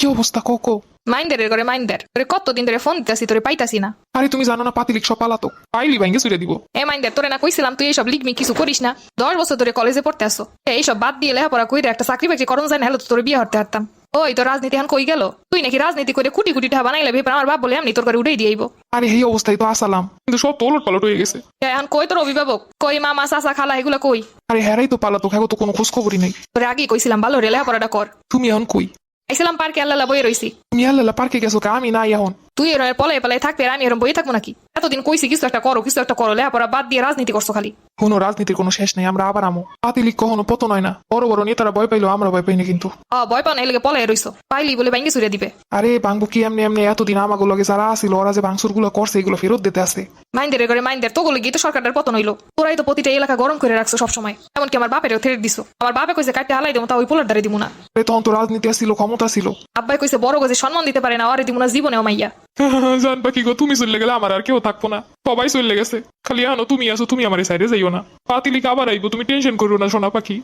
কি অবস্থা কো কো মাইন্ডারের করে মাইন্ডার তোরে কতদিন ধরে ফোন দিতেছি তোরে পাইতাছি না। আরে তুমি জানো না পাতিলিক সব পালাতো। পাইলি ভাঙ্গে ছুড়ে দিব। এ মাইন্ডার তোরে না কইছিলাম তুই এইসব লিখবি কিছু করিস না। দশ বছর ধরে কলেজে পড়তে আসো। এইসব বাদ দিয়ে লেখাপড়া কইরে একটা চাকরি বাকরি করণ যায় না হলে তো তোর বিয়ে হতে পারতাম ওই তো রাজনীতি এখন কই গেল? তুই নাকি রাজনীতি করে কুটি কুটি ঠা বানাইলে ভেবে আমার বাপ বলে এমনি তোর করে উড়াই দিয়েইব আরে এই অবস্থায় তো আসালাম। কিন্তু সব তো ওলট পালট হয়ে গেছে। এখন কই তোর অভিভাবক? কই মামা চাচা খালা এগুলো কই? আরে হেরাই তো পালাতো খাগো তো কোনো খোঁজ খবরই নেই। তোরে আগেই কইছিলাম ভালো রে লেখাপড়াটা কর। তুমি এখন কই? আইছিলাম পার্কে আল্লাহ বয়ে রইছি তুমি আল্লাহ পার্কে গেছো কা আমি নাই এখন তুই এরম পলাই পলাই থাকবে আর আমি এরম বই থাকব নাকি? এতদিন কইছি কিছু একটা করো কিছু একটা করো লেখাপড়া বাদ দিয়ে রাজনীতি করছ খালি। কোনো রাজনীতির কোনো শেষ নেই আমরা আবার আমো। পাতিলিক কখনো পতন হয় না। বড় বড় নেতারা ভয় পাইলো আমরা ভয় পাই না কিন্তু। অ ভয় পাও না এলাকে পলাই রইছো। পাইলি বলে ভাঙ্গি চুরে দিবে। আরে ভাঙবো কি এমনি এমনি? এতদিন আমাগো লগে যারা আসিল ওরা যে ভাঙচুরগুলো করছে এগুলো ফেরত দিতে আসে মাইন্ডের করে মাইন্ডের তো গিয়ে তো সরকারের পতন হইল। তোরাই তো প্রতিটা এলাকা গরম করে রাখছো সবসময়। এমনকি আমার বাপেরও থেরে দিছো। আমার বাপে কইছে কাটতে হালাই দেবো তা ওই পোলার দ্বারে দিব না। তখন তো রাজনীতি আসছিল ক্ষমতা ছিল। আব্বাই কইছে বড় গজে সম্মান দিতে পারে না আরে দিব না জীবনেও মাইয়া। জান পাখি গো তুমি চলে গেলে আমার আর কেউ থাকব না। সবাই চলে গেছে। খালি আনো তুমি আসো তুমি আমার সাইডে যাইও না। পাতিলিক আবার আইবো তুমি টেনশন করো না সোনা পাখি।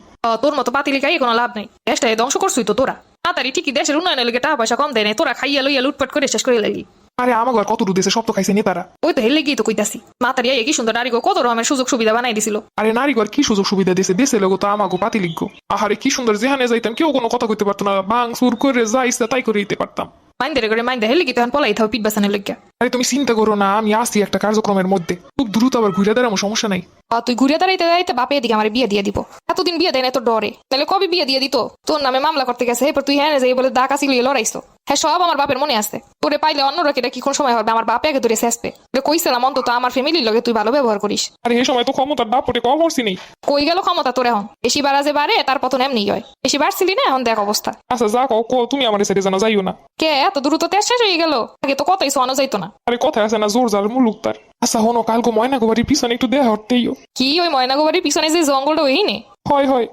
তোর মতো পাতিলিকাই কোনো লাভ নাই। দেশটা ধ্বংস করছুই তো তোরা। তাড়াতাড়ি ঠিকই দেশের উন্নয়নের লেগে টাকা পয়সা কম দেয় নাই তোরা খাইয়া লইয়া লুটপাট করে শেষ করে লাগি আরে আমাকে আর কত দিছে সব তো খাইছে নেতারা ওই তো হেলে গিয়ে তো কইতাছি। মাতারি কি সুন্দর নারী গো কত রকমের সুযোগ সুবিধা বানাই দিছিল। আরে নারীগর কি সুযোগ সুবিধা দিছে দেশে লোক তো আমাকে পাতিলিক গো। আহারে কি সুন্দর যেখানে যাইতাম কেউ কোনো কথা কইতে পারতো না। বাং সুর করে যা ইচ্ছা তাই করে দিতে পারতাম। মাইন্ডের করে মাইন্ডে হেলে কি তখন পলাই থাও পিট বাসানের লইগা। আরে তুমি চিন্তা করো না আমি আসি একটা কার্যক্রমের মধ্যে। খুব দ্রুত আবার ঘুরে দাঁড়াবো সমস্যা নাই। আ, তুই ঘুরে দাঁড়াইতে দাঁড়াইতে বাপে এদিকে আমার বিয়ে দিয়ে দিব। এতদিন বিয়ে দেয় না তো ডরে। তাহলে কবে বিয়ে দিয়ে দিত? তোর নামে মামলা করতে গেছে এরপর তুই হ্যাঁ যাই বলে দাগ আসিল লড়াইছো। হ্যাঁ সব আমার বাপের মনে আছে। তোরে পাইলে অন্যরা কেটা কি কোন সময় হবে আমার বাপে আগে ধরে শেষপে কইছিলাম অন্তত আমার ফ্যামিলির লগে তুই ভালো ব্যবহার করিস। আরে এই সময় তো ক্ষমতার দাপটে কম করছি নেই কই গেল ক্ষমতা তোর এখন? বেশি বাড়া যে বাড়ে তার পতন এমনি হয়। বেশি বাড়ছিলি না এখন দেখ অবস্থা। আচ্ছা যা কও কও, তুমি আমার সাইডে জানা যাইও না। কে এত দ্রুত তেজ শেষ হয়ে গেল? আগে তো কথাই শোয়ানো যাইতো না। আরে কথা আছে না জোর যার মুলুক তার। আচ্ছা হনো কালকে ময়না গোবারির পিছনে একটু দেয়া হতেইও কি ওই ময়নাগোবাড়ির পিছনে যে জঙ্গলটা ওই নে হয় হয়।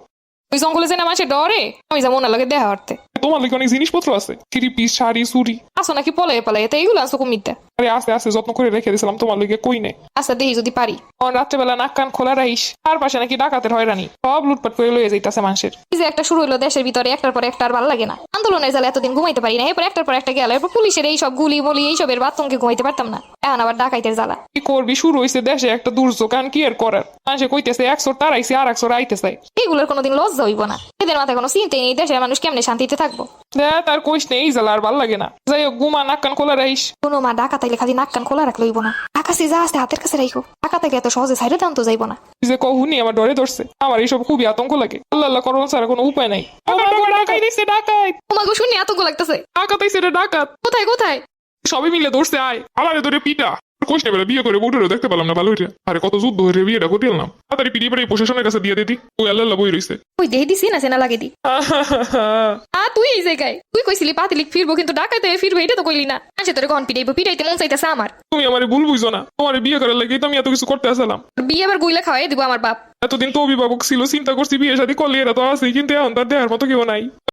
ওই জঙ্গলে যে না মাসে ডরে আমি যেমন লগে দেখা হরতে তোমার লাগে অনেক জিনিসপত্র আছে। থ্রি পিস শাড়ি, চুড়ি। আসো নাকি পলে পলে এতে এইগুলো আসো কুমিরটা আরে আস্তে আস্তে যত্ন করে রেখে দিয়েছিলাম তোমার লগে কই নেই আচ্ছা দেখি যদি পারি। অন রাত্রেবেলা নাক কান খোলা রাইস আর পাশে নাকি ডাকাতের হয়রানি। সব লুটপাট করে লয়ে যাইতাছে মানুষের। এই যে একটা শুরু হলো দেশের ভিতরে একটার পর একটা আর ভালো লাগে না। আন্দোলনের জালে এতদিন ঘুমাইতে পারি না এরপর একটার পর একটা গেল এরপর পুলিশের এই সব গুলি বলি এইসবের বাথরুমকে ঘুমাইতে পারতাম না। এখন আবার ডাকাইতের জ্বালা। কি করবি? শুরু হয়েছে দেশে একটা দুর্যোগ কান কি আর করার? মানুষে কইতেছে একশো তারাইছে আর একশো আইতেছে। এগুলোর কোনোদিন লজ্জা হইব না। এদের মাথায় কোনো চিন্তাই নেই দেশের মানুষ কেমনে শান্তিতে থাকব? দেখ তার কইস নেই এই জ্বালা আর ভালো লাগে না। যাই হোক ঘুমা নাক কান খোলা রাইস কোনো মা ডাকা তাইলে খালি নাক কান খোলা রাখলে হইব না। আকাশে যা আছে হাতের কাছে রাখো টাকা তাইলে এত সহজে সাইডে টান তো যাইব না। যে কহুনি আমার ডরে ধরছে। আমার এইসব খুবই আতঙ্ক লাগে। আল্লাহ আল্লাহ করোনা ছাড়া কোনো উপায় নাই। ডাকাই দিচ্ছে ডাকাই তোমাকে শুনি আতঙ্ক লাগতেছে। ডাকাত আইছে রে ডাকাত। কোথায় কোথায়? সবাই মিলে ধরছে আয়। আমার ধরে পিটা। নেবে বিয়ে করে বউটারও দেখতে পেলাম না ভালো আরে কত যুদ্ধ হয়ে বিয়েটা তাড়াতাড়ি পিড়িয়ে পেড়ে প্রশাসনের কাছে দিয়ে দিতি। ওই আল্লাহ বই রইছে। ওই দেহি দিছি না সেনা লাগে দি। আ তুই এই জায়গায়। তুই কইছিলি পাতিলিক ফিরবো কিন্তু ডাকাতে ফিরবো এটা তো কইলি না। আচ্ছা তোরে কখন পিটাইবো পিটাইতে মন চাইতেছে আমার। তুমি আমার ভুল বুঝো না। তোমার বিয়ে করার লাগে তো আমি এত কিছু করতে আসলাম। বিয়ে আবার গুইলা খাওয়াই দিব আমার বাপ। এতদিন তো অভিভাবক ছিল চিন্তা করছি বিয়ে শাদী করলে এরা তো আছে কিন্তু এখন তার দেওয়ার মতো কেউ নাই।